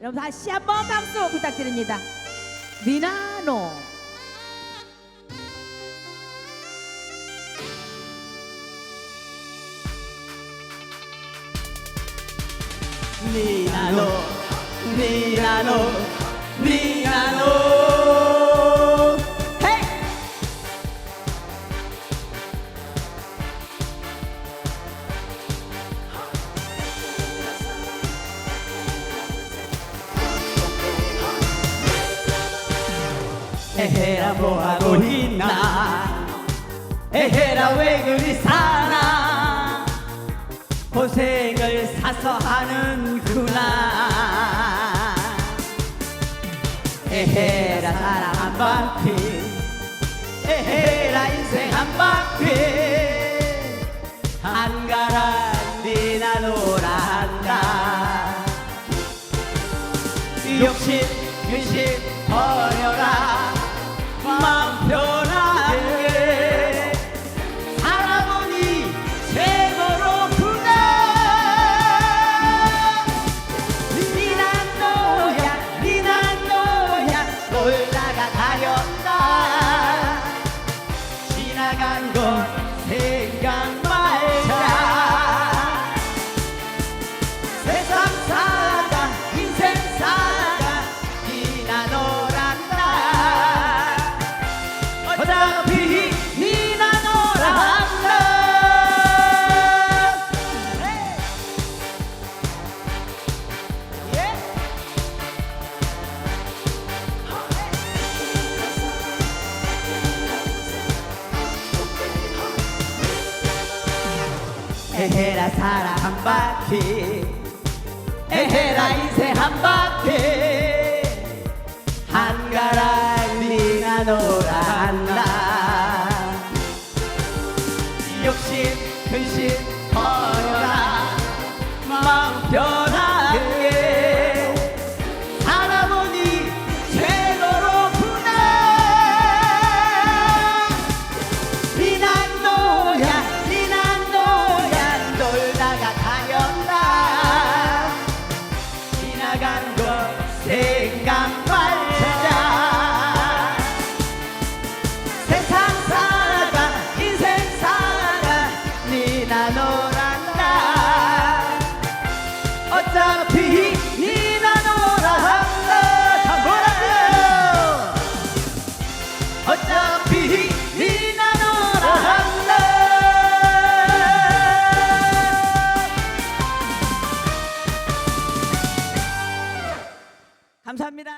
여러분 다시 한번 박수 부탁드립니다. 미나노. 니나노 니나노 에헤라 뭐하고 있나? 에헤라 왜 그리 사나? 고생을 사서 하는구나. 에헤라 사랑 한 바퀴. 에헤라 인생 한 바퀴. 한가라 니나 놀아한다 욕심 근심 버 에헤라 사랑 한 바퀴. 에헤라 인생 나 놀란다. 어차피 니나 놀아한다. 다 뭐라고요? 어차피 니나 놀아한다. 감사합니다